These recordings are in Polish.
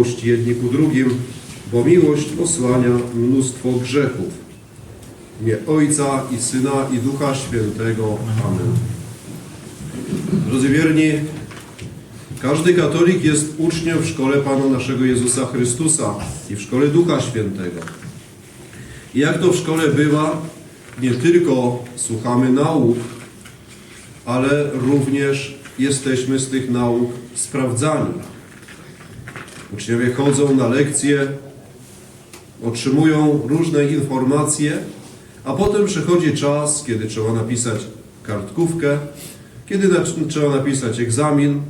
miłość jedni ku drugim, bo miłość osłania mnóstwo grzechów. Imię Ojca i Syna i Ducha Świętego. Amen. Drodzy wierni, każdy katolik jest uczniem w szkole Pana naszego Jezusa Chrystusa i w szkole Ducha Świętego. I jak to w szkole bywa, nie tylko słuchamy nauk, ale również jesteśmy z tych nauk sprawdzani. Uczniowie chodzą na lekcje, otrzymują różne informacje, a potem przychodzi czas, kiedy trzeba napisać kartkówkę, kiedy trzeba napisać egzamin,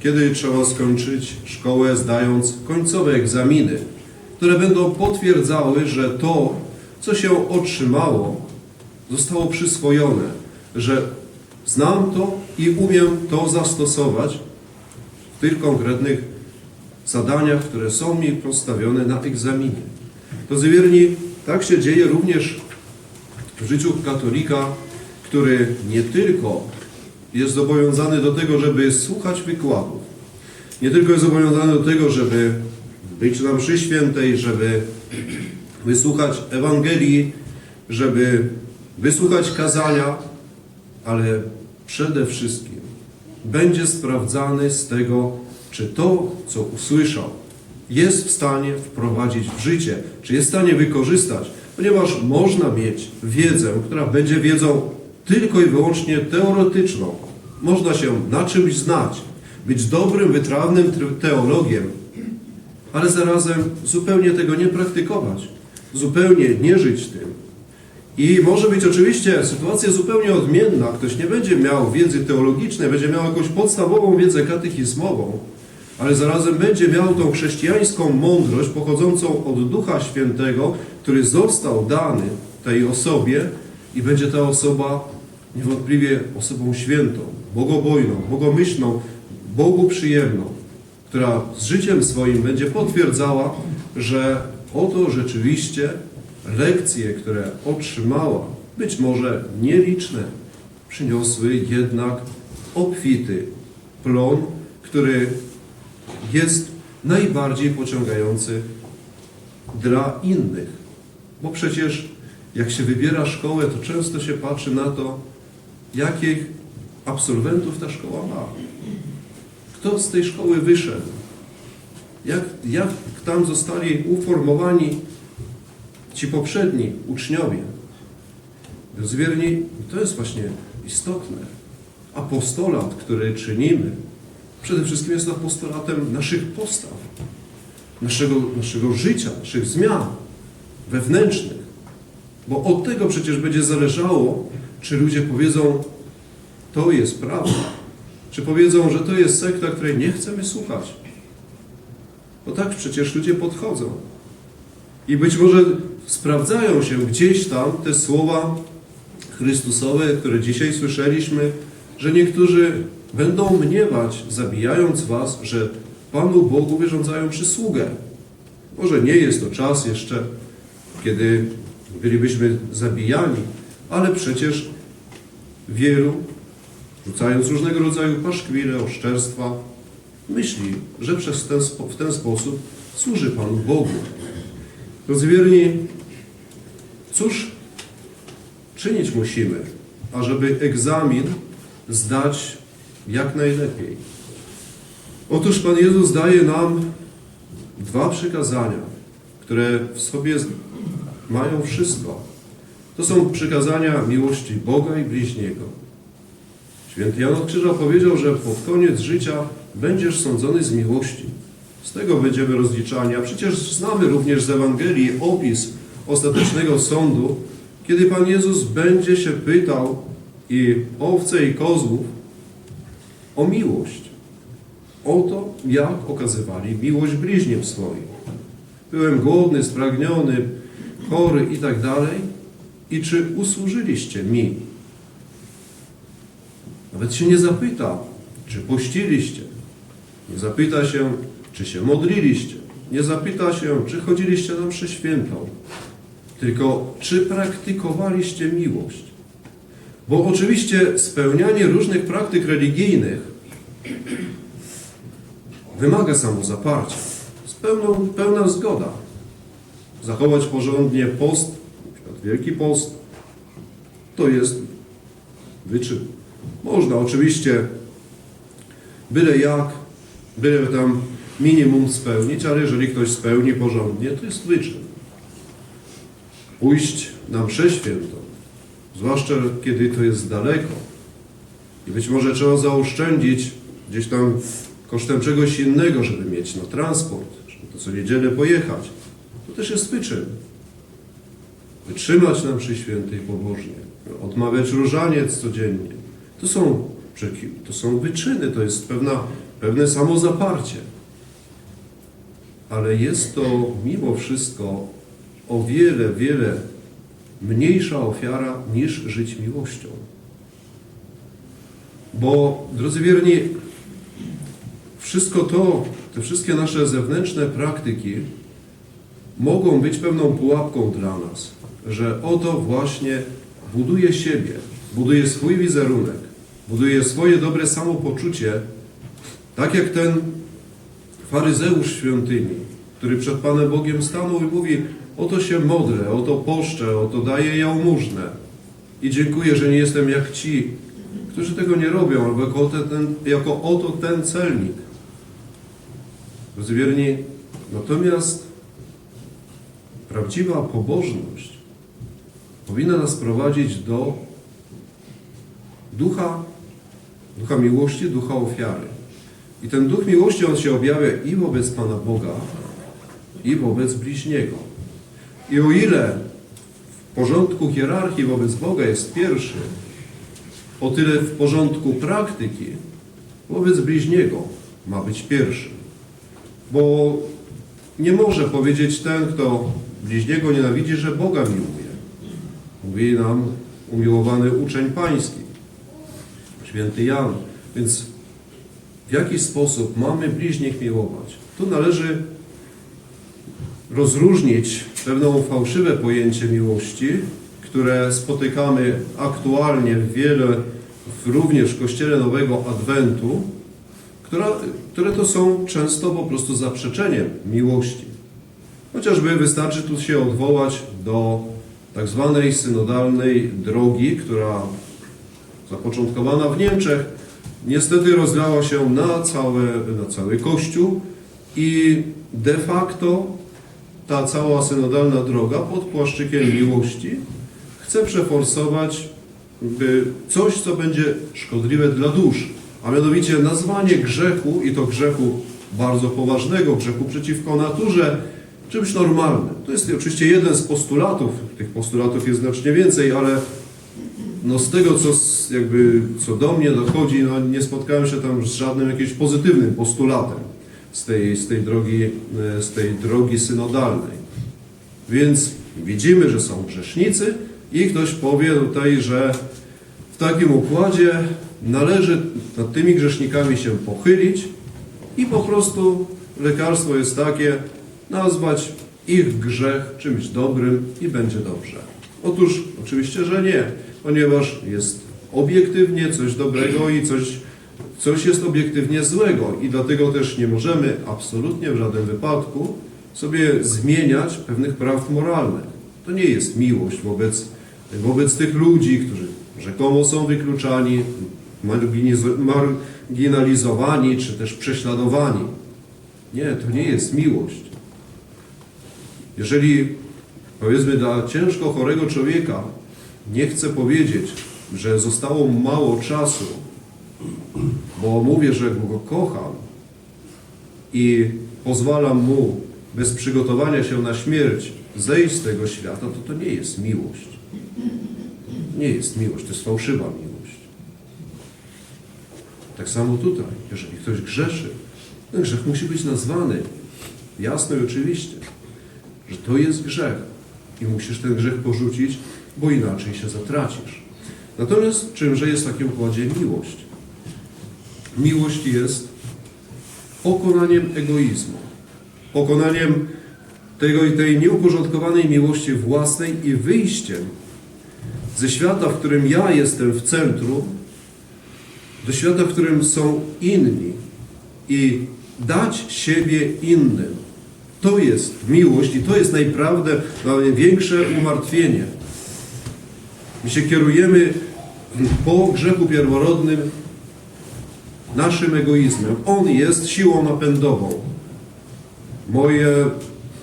kiedy trzeba skończyć szkołę zdając końcowe egzaminy, które będą potwierdzały, że to, co się otrzymało, zostało przyswojone, że znam to i umiem to zastosować w tych konkretnych zadaniach, które są mi postawione na egzaminie. Drodzy wierni, tak się dzieje również w życiu katolika, który nie tylko jest zobowiązany do tego, żeby słuchać wykładów, nie tylko jest zobowiązany do tego, żeby być na mszy świętej, żeby wysłuchać Ewangelii, żeby wysłuchać kazania, ale przede wszystkim będzie sprawdzany z tego, czy to, co usłyszał, jest w stanie wprowadzić w życie, czy jest w stanie wykorzystać, ponieważ można mieć wiedzę, która będzie wiedzą tylko i wyłącznie teoretyczną. Można się na czymś znać, być dobrym, wytrawnym tr- teologiem, ale zarazem zupełnie tego nie praktykować, zupełnie nie żyć tym. I może być oczywiście sytuacja zupełnie odmienna. Ktoś nie będzie miał wiedzy teologicznej, będzie miał jakąś podstawową wiedzę katechizmową, ale zarazem będzie miał tą chrześcijańską mądrość pochodzącą od Ducha Świętego, który został dany tej osobie i będzie ta osoba niewątpliwie osobą świętą, bogobojną, bogomyślną, Bogu przyjemną, która z życiem swoim będzie potwierdzała, że oto rzeczywiście lekcje, które otrzymała, być może nieliczne, przyniosły jednak obfity plon, który jest najbardziej pociągający dla innych. Bo przecież jak się wybiera szkołę, to często się patrzy na to, jakich absolwentów ta szkoła ma. Kto z tej szkoły wyszedł? Jak, jak tam zostali uformowani ci poprzedni uczniowie? Drodzy wierni, to jest właśnie istotne. Apostolat, który czynimy, przede wszystkim jest apostolatem naszych postaw, naszego, naszego życia, naszych zmian wewnętrznych. Bo od tego przecież będzie zależało, czy ludzie powiedzą, to jest prawda, czy powiedzą, że to jest sekta, której nie chcemy słuchać. Bo tak przecież ludzie podchodzą. I być może sprawdzają się gdzieś tam te słowa Chrystusowe, które dzisiaj słyszeliśmy, że niektórzy będą mniewać, zabijając was, że Panu Bogu wyrządzają przysługę. Może nie jest to czas jeszcze, kiedy bylibyśmy zabijani, ale przecież wielu, rzucając różnego rodzaju paszkwile, oszczerstwa, myśli, że przez ten, w ten sposób służy Panu Bogu. Drodzy wierni, cóż czynić musimy, ażeby egzamin zdać jak najlepiej? Otóż Pan Jezus daje nam dwa przykazania, które w sobie mają wszystko. To są przykazania miłości Boga i bliźniego. Święty Jan od Krzyża powiedział, że pod koniec życia będziesz sądzony z miłości. Z tego będziemy rozliczani. A przecież znamy również z Ewangelii opis ostatecznego sądu, kiedy Pan Jezus będzie się pytał i owce i kozłów o miłość. O to, jak okazywali miłość bliźnim swoim. Byłem głodny, spragniony, chory i tak dalej. I czy usłużyliście mi? Nawet się nie zapyta, czy pościliście. Nie zapyta się, czy się modliliście. Nie zapyta się, czy chodziliście na mszę świętą. Tylko, czy praktykowaliście miłość. Bo oczywiście spełnianie różnych praktyk religijnych wymaga samozaparcia. pełną, pełna zgoda. Zachować porządnie post, Wielki Post, to jest wyczyn. Można oczywiście byle jak, byle tam minimum spełnić, ale jeżeli ktoś spełni porządnie, to jest wyczyn. Pójść na mszę świętą, zwłaszcza kiedy to jest daleko i być może trzeba zaoszczędzić gdzieś tam kosztem czegoś innego, żeby mieć na transport, żeby to co niedzielę pojechać. To też jest wyczyn. Wytrzymać na mszy świętej pobożnie, odmawiać różaniec codziennie. To są, to są wyczyny, to jest pewna, pewne samozaparcie. Ale jest to mimo wszystko o wiele, wiele mniejsza ofiara niż żyć miłością. Bo, drodzy wierni, wszystko to, te wszystkie nasze zewnętrzne praktyki mogą być pewną pułapką dla nas, że oto właśnie buduje siebie, buduje swój wizerunek, buduje swoje dobre samopoczucie, tak jak ten faryzeusz świątyni, który przed Panem Bogiem stanął i mówi, oto się modlę, oto poszczę, oto daję jałmużnę i dziękuję, że nie jestem jak ci, którzy tego nie robią, albo jako, te- ten, jako oto ten celnik. Drodzy wierni, natomiast prawdziwa pobożność powinna nas prowadzić do ducha, ducha miłości, ducha ofiary. I ten duch miłości, on się objawia i wobec Pana Boga, i wobec bliźniego. I o ile w porządku hierarchii wobec Boga jest pierwszy, o tyle w porządku praktyki wobec bliźniego ma być pierwszy. Bo nie może powiedzieć ten, kto bliźniego nienawidzi, że Boga miłuje. Mówi nam umiłowany uczeń pański, święty Jan. Więc w jaki sposób mamy bliźnich miłować? Tu należy rozróżnić pewne fałszywe pojęcie miłości, które spotykamy aktualnie w wiele, w również w Kościele Nowego Adwentu, która, które to są często po prostu zaprzeczeniem miłości. Chociażby wystarczy tu się odwołać do tak zwanej synodalnej drogi, która zapoczątkowana w Niemczech, niestety rozlała się na, całe, na cały Kościół i de facto ta cała synodalna droga pod płaszczykiem miłości chce przeforsować coś, co będzie szkodliwe dla dusz, a mianowicie nazwanie grzechu, i to grzechu bardzo poważnego, grzechu przeciwko naturze, czymś normalnym. To jest oczywiście jeden z postulatów, tych postulatów jest znacznie więcej, ale no z tego, co, jakby, co do mnie dochodzi, no nie spotkałem się tam z żadnym jakimś pozytywnym postulatem z tej, z tej, drogi, e, z tej drogi synodalnej. Więc widzimy, że są grzesznicy i ktoś powie tutaj, że w takim układzie należy nad tymi grzesznikami się pochylić i po prostu lekarstwo jest takie, nazwać ich grzech czymś dobrym i będzie dobrze. Otóż oczywiście, że nie, ponieważ jest obiektywnie coś dobrego i coś, coś jest obiektywnie złego i dlatego też nie możemy absolutnie w żadnym wypadku sobie zmieniać pewnych praw moralnych. To nie jest miłość wobec, wobec tych ludzi, którzy rzekomo są wykluczani, marginalizowani czy też prześladowani. Nie, to nie jest miłość. Jeżeli powiedzmy dla ciężko chorego człowieka nie chcę powiedzieć, że zostało mało czasu, bo mówię, że go kocham i pozwalam mu bez przygotowania się na śmierć zejść z tego świata, to to nie jest miłość. Nie jest miłość, to jest fałszywa miłość. Tak samo tutaj, jeżeli ktoś grzeszy, ten grzech musi być nazwany jasno i oczywiście, że to jest grzech i musisz ten grzech porzucić, bo inaczej się zatracisz. Natomiast czymże jest w takim układzie miłość? Miłość jest pokonaniem egoizmu, pokonaniem tego tej nieuporządkowanej miłości własnej i wyjściem ze świata, w którym ja jestem w centrum, do świata, w którym są inni i dać siebie innym, To jest miłość i to jest najprawdę największe umartwienie. My się kierujemy po grzechu pierworodnym naszym egoizmem. On jest siłą napędową. Moje,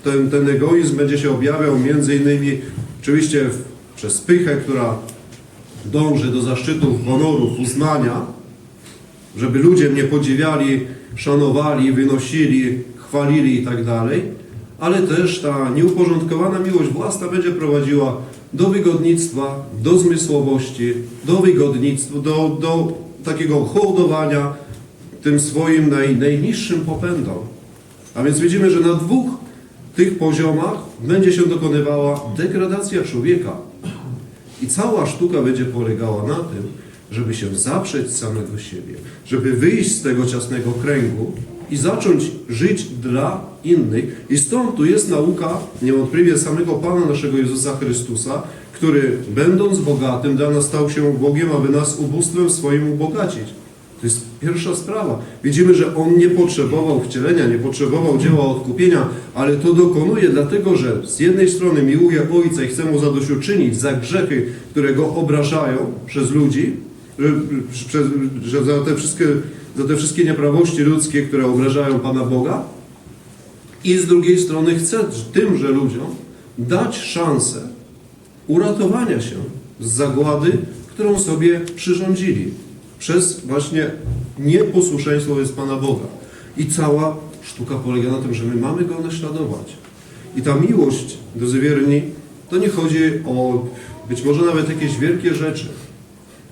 ten, ten egoizm będzie się objawiał między innymi oczywiście przez pychę, która dąży do zaszczytów, honorów, uznania, żeby ludzie mnie podziwiali, szanowali, wynosili, chwalili i tak dalej, ale też ta nieuporządkowana miłość własna będzie prowadziła do wygodnictwa, do zmysłowości, do wygodnictwa, do, do takiego hołdowania tym swoim naj, najniższym popędom. A więc widzimy, że na dwóch tych poziomach będzie się dokonywała degradacja człowieka. I cała sztuka będzie polegała na tym, żeby się zaprzeć samego siebie, żeby wyjść z tego ciasnego kręgu i zacząć żyć dla innych. I stąd tu jest nauka niewątpliwie samego Pana naszego Jezusa Chrystusa, który będąc bogatym dla nas stał się Bogiem, aby nas ubóstwem swoim ubogacić. To jest pierwsza sprawa. Widzimy, że On nie potrzebował wcielenia, nie potrzebował dzieła odkupienia, ale to dokonuje dlatego, że z jednej strony miłuje Ojca i chce Mu zadośćuczynić za grzechy, które Go obrażają przez ludzi, że, przez, że za, te wszystkie, za te wszystkie nieprawości ludzkie, które obrażają Pana Boga i z drugiej strony chce tymże ludziom dać szansę uratowania się z zagłady, którą sobie przyrządzili przez właśnie nieposłuszeństwo wobec Pana Boga. I cała sztuka polega na tym, że my mamy Go naśladować. I ta miłość, drodzy wierni, to nie chodzi o być może nawet jakieś wielkie rzeczy.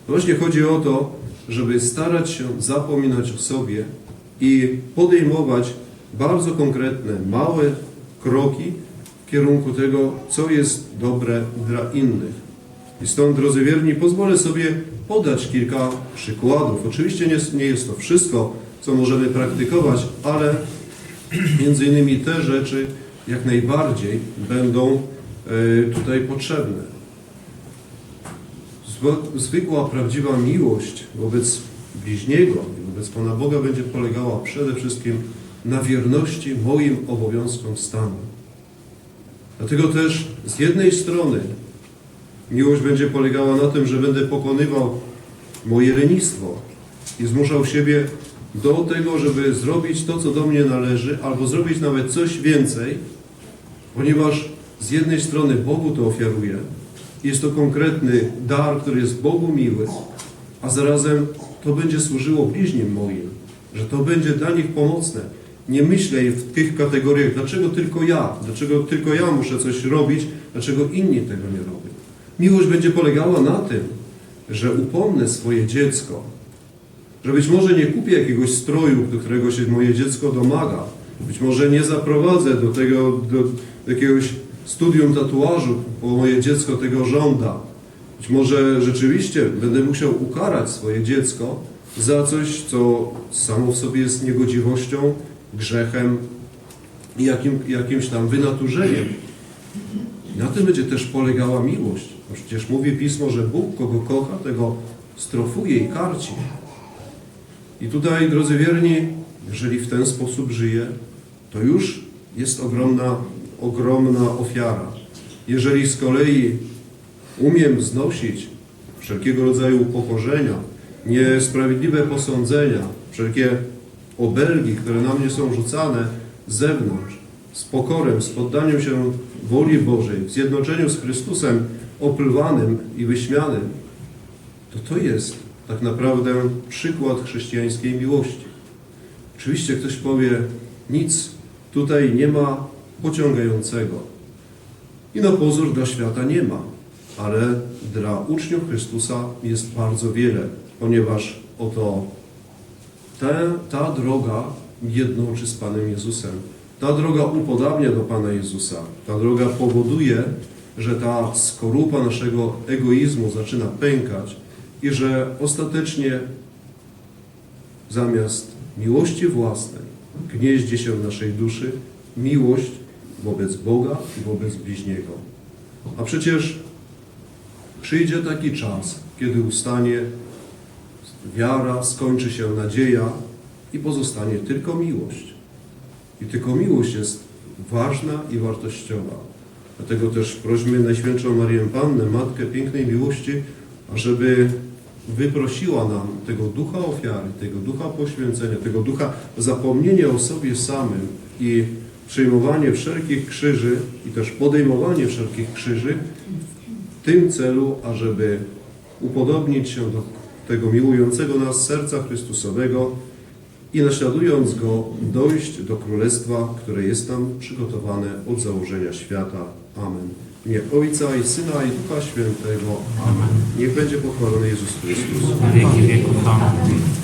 Właśnie chodzi o to, żeby starać się zapominać o sobie i podejmować bardzo konkretne, małe kroki kierunku tego, co jest dobre dla innych. I stąd, drodzy wierni, pozwolę sobie podać kilka przykładów. Oczywiście nie, nie jest to wszystko, co możemy praktykować, ale między innymi te rzeczy jak najbardziej będą e, tutaj potrzebne. Zwykła, prawdziwa miłość wobec bliźniego i wobec Pana Boga będzie polegała przede wszystkim na wierności moim obowiązkom stanu. Dlatego też z jednej strony miłość będzie polegała na tym, że będę pokonywał moje lenistwo i zmuszał siebie do tego, żeby zrobić to, co do mnie należy, albo zrobić nawet coś więcej, ponieważ z jednej strony Bogu to ofiaruję, jest to konkretny dar, który jest Bogu miły, a zarazem to będzie służyło bliźnim moim, że to będzie dla nich pomocne. Nie myślę w tych kategoriach, dlaczego tylko ja, dlaczego tylko ja muszę coś robić, dlaczego inni tego nie robią. Miłość będzie polegała na tym, że upomnę swoje dziecko, że być może nie kupię jakiegoś stroju, do którego się moje dziecko domaga, być może nie zaprowadzę do tego, do jakiegoś studium tatuażu, bo moje dziecko tego żąda. Być może rzeczywiście będę musiał ukarać swoje dziecko za coś, co samo w sobie jest niegodziwością, grzechem i jakim, jakimś tam wynaturzeniem. Na tym będzie też polegała miłość. Bo Przecież mówi Pismo, że Bóg, kogo kocha, tego strofuje i karci. I tutaj, drodzy wierni, jeżeli w ten sposób żyję, to już jest ogromna, ogromna ofiara. Jeżeli z kolei umiem znosić wszelkiego rodzaju upokorzenia, niesprawiedliwe posądzenia, wszelkie obelgi, które na mnie są rzucane z zewnątrz, z pokorem, z poddaniem się woli Bożej, w zjednoczeniu z Chrystusem opływanym i wyśmianym, to to jest tak naprawdę przykład chrześcijańskiej miłości. Oczywiście ktoś powie, nic tutaj nie ma pociągającego. I na pozór dla świata nie ma, ale dla uczniów Chrystusa jest bardzo wiele, ponieważ oto te, ta droga jednoczy z Panem Jezusem. Ta droga upodabnia do Pana Jezusa. Ta droga powoduje, że ta skorupa naszego egoizmu zaczyna pękać i że ostatecznie zamiast miłości własnej gnieździ się w naszej duszy miłość wobec Boga i wobec bliźniego. A przecież przyjdzie taki czas, kiedy ustanie wiara, skończy się nadzieja i pozostanie tylko miłość. I tylko miłość jest ważna i wartościowa. Dlatego też prośmy Najświętszą Marię Pannę, Matkę Pięknej Miłości, ażeby wyprosiła nam tego ducha ofiary, tego ducha poświęcenia, tego ducha zapomnienia o sobie samym i przyjmowanie wszelkich krzyży i też podejmowanie wszelkich krzyży w tym celu, ażeby upodobnić się do tego miłującego nas serca Chrystusowego i naśladując Go dojść do Królestwa, które jest nam przygotowane od założenia świata. Amen. Imię Ojca i Syna i Ducha Świętego. Amen. Niech będzie pochwalony Jezus Chrystus. Amen.